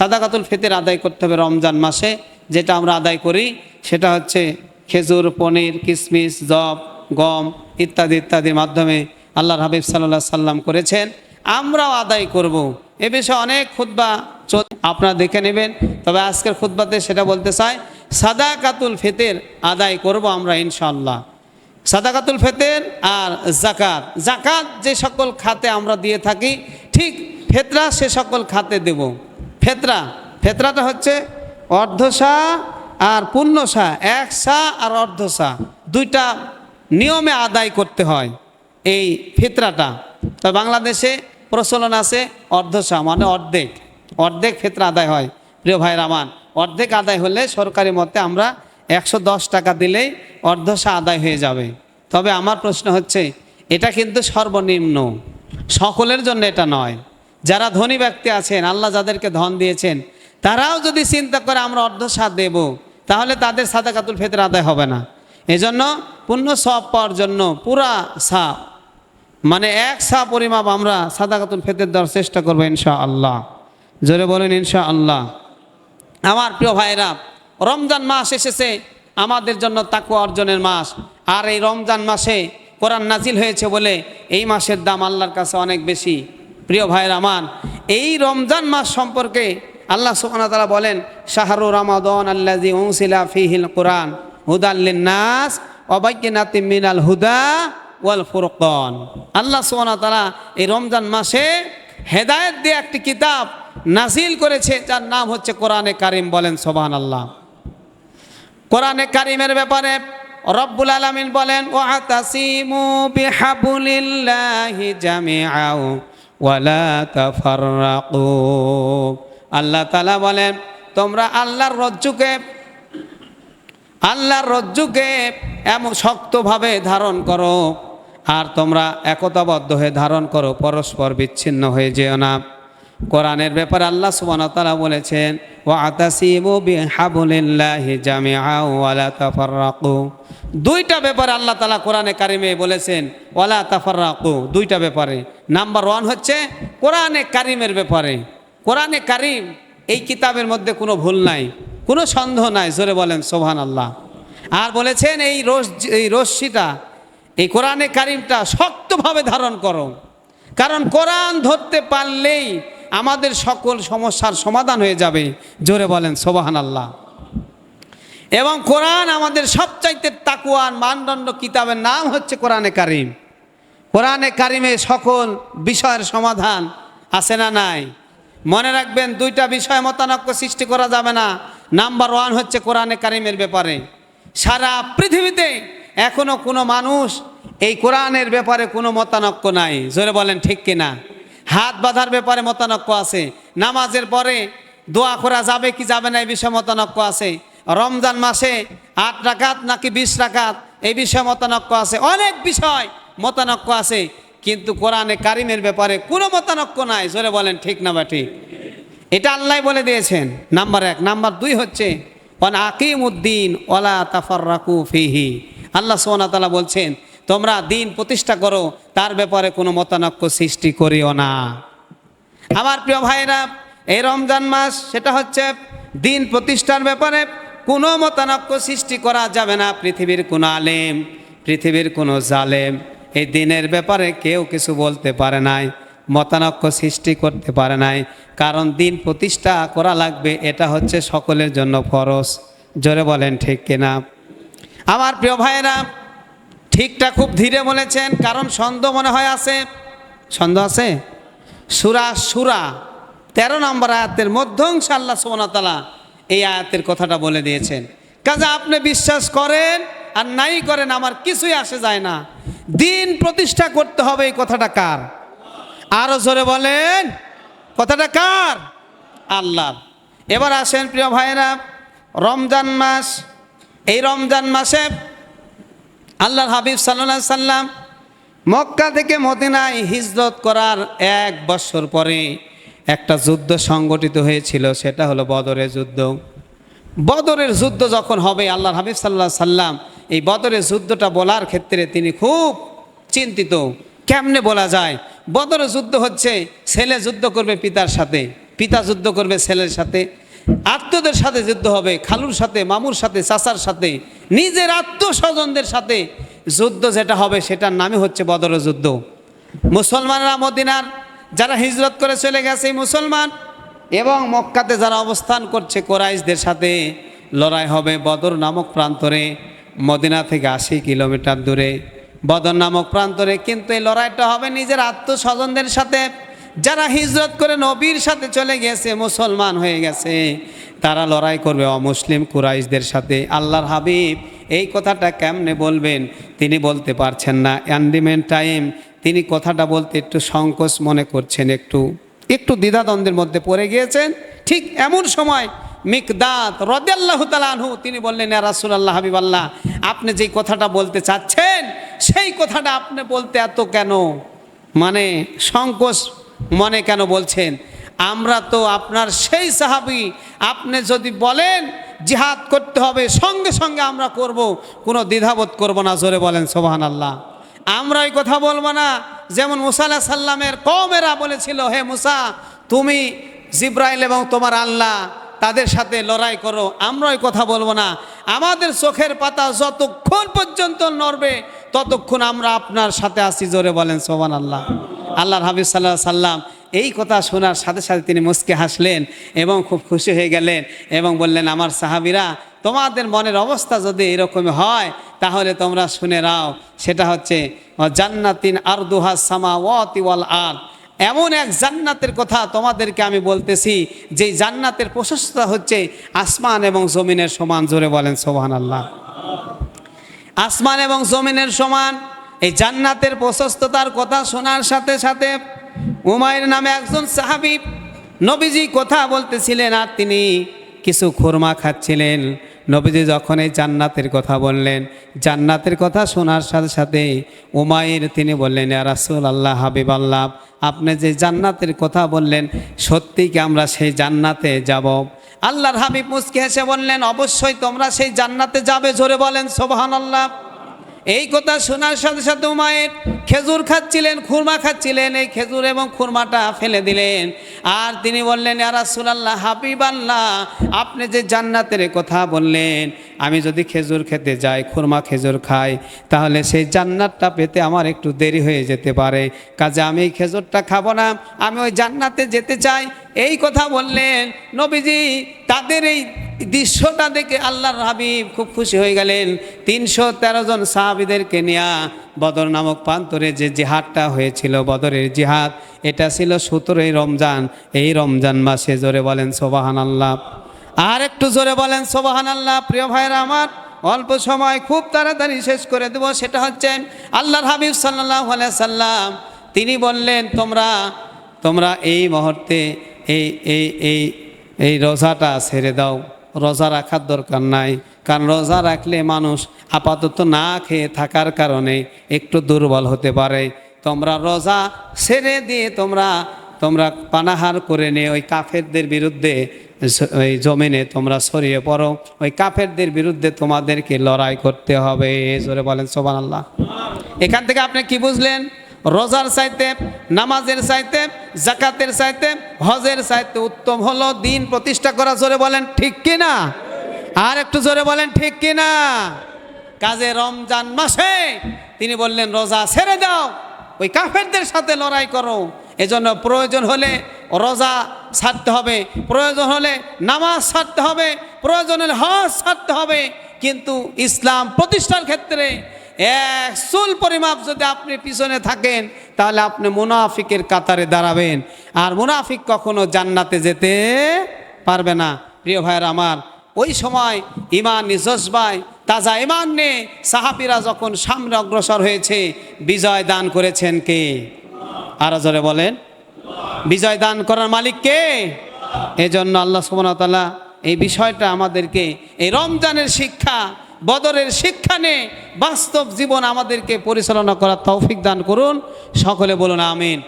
সাদাকাতুল ফিতর আদায় করতে হবে রমজান মাসে। যেটা আমরা আদায় করি, সেটা হচ্ছে খেজুর, পনির কিশমিশ জব, গম ইত্যাদি ইত্যাদির মাধ্যমে আল্লাহর হাবিব সাল্লাহ সাল্লাম করেছেন। আমরাও আদায় করব। এ বিষয়ে অনেক খুদ্া আপনারা দেখে নেবেন। তবে আজকের খুদ্বাতে সেটা বলতে চাই, সাদাকাতুল ফেতের আদায় করব আমরা ইনশাল্লাহ সাদাকাতুল ফেতের আর জাকাত জাকাত যে সকল খাতে আমরা দিয়ে থাকি, ঠিক ফেতরা সে সকল খাতে দেব। ফেতরা। ফেতরাটা হচ্ছে অর্ধসা আর পূর্ণসা, এক সা আর অর্ধসা। দুইটা নিয়মে আদায় করতে হয় এই ফেতরাটা। তো বাংলাদেশে প্রচলন আছে অর্ধসা মানে অর্ধেক। অর্ধেক ফেতরা আদায় হয়। প্রিয় ভাই আমার, অর্ধেক আদায় হলে সরকারি মতে আমরা একশো দশ টাকা দিলেই অর্ধসা আদায় হয়ে যাবে। তবে আমার প্রশ্ন হচ্ছে, এটা কিন্তু সর্বনিম্ন। সকলের জন্য এটা নয়। যারা ধনী ব্যক্তি আছেন, আল্লাহ যাদেরকে ধন দিয়েছেন, তারাও যদি চিন্তা করে আমরা অর্ধ অর্ধসা দেব, তাহলে তাদের সাদাকাতুল ফেতর আদায় হবে না। এজন্য পূর্ণ সব পাওয়ার জন্য পুরা সা মানে এক সা পরিমাপ আমরা সাদাকাতুল ফেতের দেওয়ার চেষ্টা করব ইনশা আল্লাহ জোরে বলেন ইনশা আল্লাহ আমার প্রিয় ভাইরা রমজান মাস এসেছে, আমাদের জন্য তাকু অর্জনের মাস। আর এই রমজান মাসে কোরআন নাজিল হয়েছে বলে এই মাসের দাম আল্লাহর কাছে অনেক বেশি। প্রিয় ভাইয়ের আমার এই রমজান মাস সম্পর্কে আল্লাহ তাআলা বলেন, শাহরু রমাদন আল্লাজি উনসিলা ফিহিল কোরআন হুদাল্লিন নাস অবাইকিনাতি মিনাল হুদা ওয়াল ফুরকন। আল্লাহ তাআলা এই রমজান মাসে হেদায়েত দিয়ে একটি কিতাব নাজিল করেছে, যার নাম হচ্ছে কোরআনে কারিম বলেন সোবান আল্লাহ কোরআনে কারিমের ব্যাপারে রব্বুল আলামিন বলেন ওয়াতাসিমু বিহাবলিল্লাহি জামিআও। ওয়ালা আল্লাহ তালা বলেন, তোমরা আল্লাহর রজ্জুকে আল্লাহর রজ্জুকে এমন শক্তভাবে ধারণ করো, আর তোমরা একতাবদ্ধ হয়ে ধারণ করো, পরস্পর বিচ্ছিন্ন হয়ে যেও না। কোরআনের ব্যাপারে আল্লাহ সুবান তালা বলেছেন ওয়া আতাসিমু বিহাবলিল্লাহি জামিআও ওয়ালা তাফাররাকু। দুইটা ব্যাপারে আল্লাহ তাআলা কোরআনে কারিমে বলেছেন, ওয়ালা তাফাররাকু, দুইটা ব্যাপারে। নাম্বার ওয়ান হচ্ছে, কোরআনে কারিমের ব্যাপারে। কোরআনে কারিম, এই কিতাবের মধ্যে কোনো ভুল নাই, কোনো সন্দেহ নাই, জোরে বলেন সোহান আল্লাহ আর বলেছেন, এই রস এই রশ্মিটা, এই কোরআনে কারিমটা শক্তভাবে ধারণ করো। কারণ কোরআন ধরতে পারলেই আমাদের সকল সমস্যার সমাধান হয়ে যাবে। জোরে বলেন সোবাহান আল্লাহ এবং কোরআন আমাদের সবচাইতে তাকুয়ার মানদণ্ড কিতাবের নাম হচ্ছে কোরআনে কারিম। কোরআনে কারিমে সকল বিষয়ের সমাধান আছে না নাই? মনে রাখবেন, দুইটা বিষয় মতানক্য সৃষ্টি করা যাবে না। নাম্বার ওয়ান হচ্ছে কোরআনে কারিমের ব্যাপারে। সারা পৃথিবীতে এখনও কোনো মানুষ এই কোরআনের ব্যাপারে কোনো মতানক্য নাই। জোরে বলেন, ঠিক কিনা? হাত বাঁধার ব্যাপারে মতানক্য আছে। নামাজের পরে দোয়া করা যাবে কি যাবে না এই বিষয়ে মতানক্য আছে। রমজান মাসে আট রাকাত নাকি বিশ রাকাত, এই বিষয়ে মতানক্য আছে। অনেক বিষয় মতানক্য আছে, কিন্তু কোরআনে কারিমের ব্যাপারে কোনো মতানক্য নাই। জোরে বলেন, ঠিক না বা ঠিক? এটা আল্লাহ বলে দিয়েছেন। নাম্বার এক। নাম্বার দুই হচ্ছে আকিম উদ্দিন ওলা তাফার রাকু ফিহি। আল্লাহ সোনা তালা বলছেন তোমরা দিন প্রতিষ্ঠা করো, তার ব্যাপারে কোনো মতানক্য সৃষ্টি করিও না। আমার প্রিয় ভাইরা, এই রমজান মাস সেটা হচ্ছে দিন প্রতিষ্ঠার ব্যাপারে কোনো মতানক্য সৃষ্টি করা যাবে না পৃথিবীর কোনো আলেম, পৃথিবীর কোনো জালেম। এই দিনের ব্যাপারে কেউ কিছু বলতে পারে নাই, মতানক্য সৃষ্টি করতে পারে নাই। কারণ দিন প্রতিষ্ঠা করা লাগবে, এটা হচ্ছে সকলের জন্য ফরজ। জোরে বলেন ঠিক কিনা? আমার প্রিয় ভাইয়েরা ঠিকটা খুব ধীরে বলেছেন, কারণ ছন্দ মনে হয় আছে। ছন্দ আছে? সুরা সুরা। তেরো নম্বর আয়াতের মধ্যংশ আল্লাহ সোনাতালা এই আয়াতের কথাটা বলে দিয়েছেন। কাজে আপনি বিশ্বাস করেন আর নাই করেন আমার কিছুই আসে যায় না। দিন প্রতিষ্ঠা করতে হবে, এই কথাটা কার? আরও জোরে বলেন, কথাটা কার? আল্লাহ এবার আসেন প্রিয় ভাইয়েরা, রমজান মাস। এই রমজান মাসে আল্লাহর হাবিব সাল্লাহ সাল্লাম মক্কা থেকে মদিনায় হিজরত করার এক বছর পরে একটা যুদ্ধ সংগঠিত হয়েছিল, সেটা হলো বদরের যুদ্ধ। বদরের যুদ্ধ যখন হবে, আল্লাহর হাবিব সাল্লাহ সাল্লাম এই বদরের যুদ্ধটা বলার ক্ষেত্রে তিনি খুব চিন্তিত। কেমনে বলা যায়? বদরের যুদ্ধ হচ্ছে, ছেলে যুদ্ধ করবে পিতার সাথে, পিতা যুদ্ধ করবে ছেলের সাথে আত্মীয়দের সাথে যুদ্ধ হবে, খালুর সাথে, মামুর সাথে, চাচার সাথে, নিজের আত্মীয় স্বজনদের সাথে যুদ্ধ যেটা হবে সেটার নামই হচ্ছে বদর যুদ্ধ। মুসলমানরা মদিনার, যারা হিজরত করে চলে গেছে মুসলমান এবং মক্কাতে যারা অবস্থান করছে কোরাইশদের সাথে, লড়াই হবে বদর নামক প্রান্তরে, মদিনা থেকে আশি কিলোমিটার দূরে। বদর নামক প্রান্তরে কিন্তু এই লড়াইটা হবে নিজের আত্মস্বজনদের সাথে। যারা হিজরত করে নবীর সাথে চলে গেছে, মুসলমান হয়ে গেছে, তারা লড়াই করবে অমুসলিম কুরাইশদের সাথে। আল্লাহর হাবিব এই কথাটা কেমনে বলবেন তিনি বলতে পারছেন না। অ্যান্ডিমেন্ট টাইম তিনি কথাটা বলতে একটু সংকোচ মনে করছেন একটু। একটু দ্বিধাদ্বন্দ্বের মধ্যে পড়ে গিয়েছেন। ঠিক এমন সময় মিকদাত রদাল্লাহ তালানহু তিনি বললেন রাসুলাল্লাহ হাবিব আল্লাহ আপনি যেই কথাটা বলতে চাচ্ছেন, সেই কথাটা আপনি বলতে এত কেন? মানে সংকোচ মনে কেন বলছেন? আমরা তো আপনার সেই সাহাবি। আপনি যদি বলেন, জিহাদ করতে হবে, সঙ্গে সঙ্গে আমরা করব, কোনো দ্বিধাবোধ করব না, জোরে বলেন সোবাহান আল্লাহ আমরা ওই কথা বলব না। যেমন মুসা আলাহ সাল্লামের কমেরা বলেছিল, হে মুসা, তুমি জিব্রাইল এবং তোমার আল্লাহ, তাদের সাথে লড়াই করো আমরা ওই কথা বলব না। আমাদের চোখের পাতা যতক্ষণ পর্যন্ত নড়বে, ততক্ষণ আমরা আপনার সাথে আসি জোরে বলেন সোবান আল্লাহ আল্লাহর হাবিব সাল্লাহ সাল্লাম এই কথা শোনার সাথে সাথে তিনি মুসকে হাসলেন এবং খুব খুশি হয়ে গেলেন এবং বললেন, আমার সাহাবিরা, তোমাদের মনের অবস্থা যদি এরকম হয়, তাহলে তোমরা শুনে রাও সেটা হচ্ছে জান্নাতিন আর দুহা সামা ওয়াল আর এমন এক জান্নাতের কথা তোমাদেরকে আমি বলতেছি, যে জান্নাতের প্রশস্ততা হচ্ছে আসমান এবং জমিনের সমান। জোরে বলেন সোহান আল্লাহ আসমান এবং জমিনের সমান। এই জান্নাতের প্রশস্ততার কথা শোনার সাথে সাথে উমায়ের নামে একজন সাহাবি নবীজি কথা বলতেছিলেন আর তিনি কিছু খুরমা খাচ্ছিলেন। নবীজি যখন এই জান্নাতের কথা বললেন, জান্নাতের কথা শোনার সাথে সাথে উমায়ের তিনি বললেন রাসূল আল্লাহ হাবিব আল্লাহ আপনি যে জান্নাতের কথা বললেন, সত্যি কি আমরা সেই জান্নাতে যাব? আল্লাহর হাবিব মুসকে হেসে বললেন, অবশ্যই তোমরা সেই জান্নাতে যাবে। জোরে বলেন সোবহান আল্লাহ এই কথা শোনার সাথে সাথে উমায়ের খেজুর খাচ্ছিলেন, খুরমা খাচ্ছিলেন, এই খেজুর এবং খুরমাটা ফেলে দিলেন। আর তিনি বললেন আরাসুলাল্লাহ হাবিব আল্লাহ আপনি যে জান্নাতের কথা বললেন, আমি যদি খেজুর খেতে যাই, খুরমা খেজুর খাই, তাহলে সেই জান্নাতটা পেতে আমার একটু দেরি হয়ে যেতে পারে। কাজে আমি এই খেজুরটা খাব না, আমি ওই জান্নাতে যেতে চাই। এই কথা বললেন নবীজি, তাদের এই দৃশ্যটা দেখে আল্লাহর হাবিব খুব খুশি হয়ে গেলেন। তিনশো তেরো জন সাহাবিদেরকে নিয়ে বদর নামক প্রান্তরে যে জিহাদটা হয়েছিল, বদরের জিহাদ, এটা ছিল সতেরোই রমজান। এই রমজান মাসে জোরে বলেন সোবাহান আল্লাহ আর একটু জোরে বলেন সোবাহান আল্লাহ প্রিয় ভাইরা আমার, অল্প সময় খুব তাড়াতাড়ি শেষ করে দেব, সেটা হচ্ছে আল্লাহর হাবিব সাল্লাহ সাল্লাম, তিনি বললেন, তোমরা তোমরা এই মুহূর্তে এই এই এই এই রোজাটা ছেড়ে দাও। রোজা রাখার দরকার নাই। কারণ রোজা রাখলে মানুষ আপাতত না খেয়ে থাকার কারণে একটু দুর্বল হতে পারে। তোমরা রোজা ছেড়ে দিয়ে তোমরা তোমরা পানাহার করে নিয়ে ওই কাফেরদের বিরুদ্ধে ওই জমিনে তোমরা ছড়িয়ে পড়ো। ওই কাফেরদের বিরুদ্ধে তোমাদেরকে লড়াই করতে হবে। জোরে বলেন সোবান আল্লাহ এখান থেকে আপনি কি বুঝলেন? রোজার চাইতে, নামাজের চাইতে, জাকাতের চাইতে, হজের চাইতে উত্তম হলো দিন প্রতিষ্ঠা করা। জোরে বলেন, ঠিক কি না আর একটু জোরে বলেন, ঠিক কি না কাজে রমজান মাসে তিনি বললেন, রোজা ছেড়ে দাও, ওই কাফেরদের সাথে লড়াই করো। এজন্য প্রয়োজন হলে রোজা ছাড়তে হবে, প্রয়োজন হলে নামাজ ছাড়তে হবে, প্রয়োজন হলে হজ ছাড়তে হবে। কিন্তু ইসলাম প্রতিষ্ঠার ক্ষেত্রে এক চুল পরিমাপ যদি আপনি পিছনে থাকেন, তাহলে আপনি মুনাফিকের কাতারে দাঁড়াবেন। আর মুনাফিক কখনো জান্নাতে যেতে পারবে না। প্রিয় ভাইয়ের আমার, ওই সময় ইমান জজবায় তাজা ইমান নে সাহাবিরা যখন সামনে অগ্রসর হয়েছে, বিজয় দান করেছেন কে? আরও জোরে বলেন। বিজয় দান করার মালিক কে? এজন্য আল্লাহ সুবহানাহু এই বিষয়টা আমাদেরকে, এই রমজানের শিক্ষা বদরের শিক্ষা নিয়ে বাস্তব জীবন আমাদেরকে পরিচালনা করার তৌফিক দান করুন। সকলে বলুন আমিন।